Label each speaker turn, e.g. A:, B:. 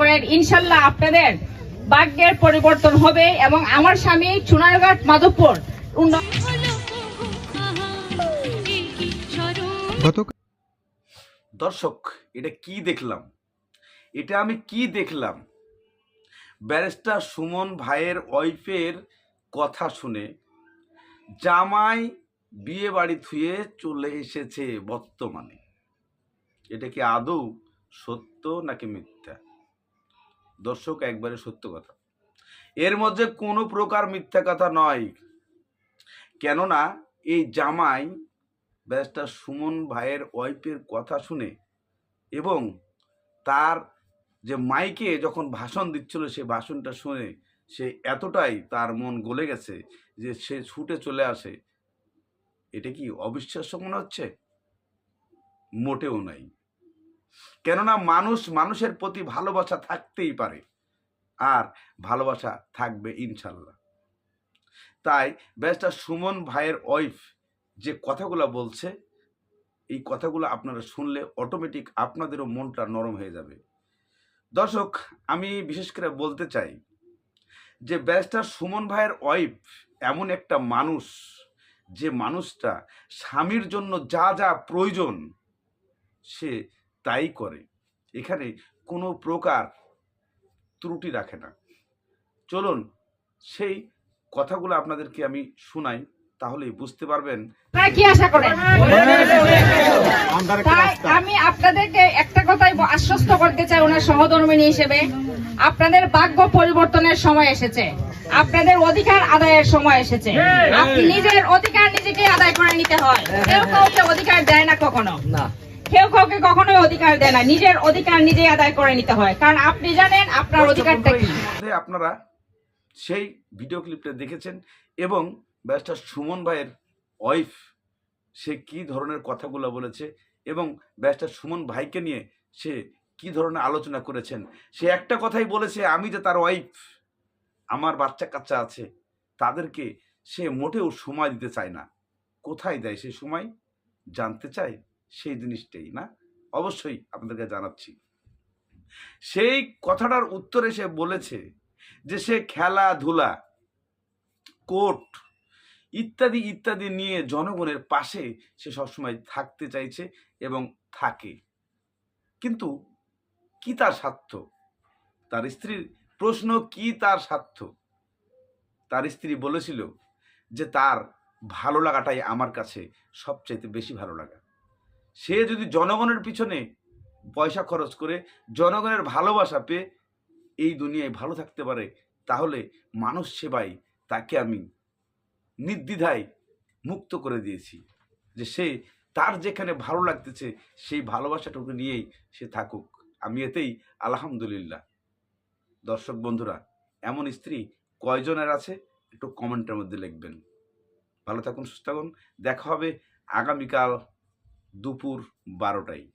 A: করেন ইনশাল্লাহ আপনাদের ভাগ্যের পরিবর্তন হবে এবং আমার স্বামী চুনারঘাট মাধবপুর।
B: দর্শক এটা কি দেখলাম? এটা আমি কি দেখলাম? ব্যারিস্টার সুমন ভাইয়ের ওয়াইফের কথা শুনে জামাই বিয়ে বাড়ি থুয়ে চলে এসেছে বর্তমানে। এটা কি আদৌ সত্য নাকি মিথ্যা? দর্শক, একবারে সত্য কথা। এর মধ্যে কোনো প্রকার মিথ্যা কথা নয়। কেননা, এই জামাই ব্যারিস্টার সুমন ভাইয়ের ওয়াইফের কথা শুনে এবং তার যে মাইকে যখন ভাষণ দিচ্ছিল, সে ভাষণটা শুনে সে এতটাই তার মন গলে গেছে যে সে ছুটে চলে আসে। এটা কি অবিশ্বাস্য মনে হচ্ছে? মোটেও নাই। কেননা মানুষ মানুষের প্রতি ভালোবাসা থাকতেই পারে। আর ভালোবাসা থাকবে ইনশাল্লাহ। তাই ব্যারিস্টার সুমন ভাইয়ের ওয়াইফ যে কথাগুলো বলছে, এই কথাগুলো আপনারা শুনলে অটোমেটিক আপনাদেরও মনটা নরম হয়ে যাবে। দর্শক, আমি বিশেষ করে বলতে চাই যে ব্যারিস্টার সুমন ভাইয়ের ওয়াইফ এমন একটা মানুষ যে মানুষটা স্বামীর জন্য যা যা প্রয়োজন সে তাই করে। এখানে কোনো প্রকার ত্রুটি রাখে না। চলুন সেই কথাগুলো আপনাদেরকে আমি শোনাই তাহলেই বুঝতে পারবেন
A: কি আশা করেন? আমি আপনাদেরকে একটা কথাই আশ্বস্ত করতে চাই ওনার সহধর্মিনী হিসেবে। আপনাদের ভাগ্য পরিবর্তনের সময় এসেছে। আপনাদের অধিকার আদায়ের সময় এসেছে। আপনি নিজের অধিকার নিজেকে আদায় করে নিতে হয়। কেউ কাউকে অধিকার দেয় না কখনো। কেউ কাউকে কখনোই অধিকার দেয় না। নিজের অধিকার নিজেই আদায় করে নিতে হয়। কারণ আপনি জানেন আপনার অধিকারটা কি?
B: আপনারা সেই ভিডিও ক্লিপটা দেখেছেন এবং ব্যারিস্টার সুমন ভাইয়ের ওয়াইফ সে কি ধরনের কথাগুলো বলেছে এবং ব্যারিস্টার সুমন ভাইকে নিয়ে সে কি ধরনের আলোচনা করেছেন। সে একটা কথাই বলেছে আমি যে তার ওয়াইফ আমার বাচ্চা কাচ্চা আছে তাদেরকে সে মোটেও সময় দিতে চায় না। কোথায় দেয় সে সময়? জানতে চাই? সেই জিনিসটাই, না? অবশ্যই আপনাদেরকে জানাচ্ছি। সেই কথাটার উত্তরে সে বলেছে যে সে খেলাধুলা, কোর্ট ইত্যাদি ইত্যাদি নিয়ে জনগণের পাশে সে সবসময় থাকতে চাইছে এবং থাকে। কিন্তু কি তার স্বার্থ? তার স্ত্রীর প্রশ্ন, কি তার স্বার্থ? তার স্ত্রী বলেছিল যে তার ভালো লাগাটাই আমার কাছে সবচাইতে বেশি ভালো লাগা। সে যদি জনগণের পিছনে পয়সা খরচ করে, জনগণের ভালোবাসা পেয়ে এই দুনিয়ায় ভালো থাকতে পারে, তাহলে মানুষ সেবায় তাকে আমি নির্দ্বিধায় মুক্ত করে দিয়েছি। যে সে তার যেখানে ভালো লাগতেছে, সেই ভালোবাসাটুকু নিয়েই সে থাকুক। আমি এতেই আলহামদুলিল্লাহ। দর্শক বন্ধুরা, এমন স্ত্রী কয়জনের আছে? একটু কমেন্টের মধ্যে লিখবেন। ভালো থাকুন, সুস্থ থাকুন। দেখা হবে আগামীকাল দুপুর বারোটায়।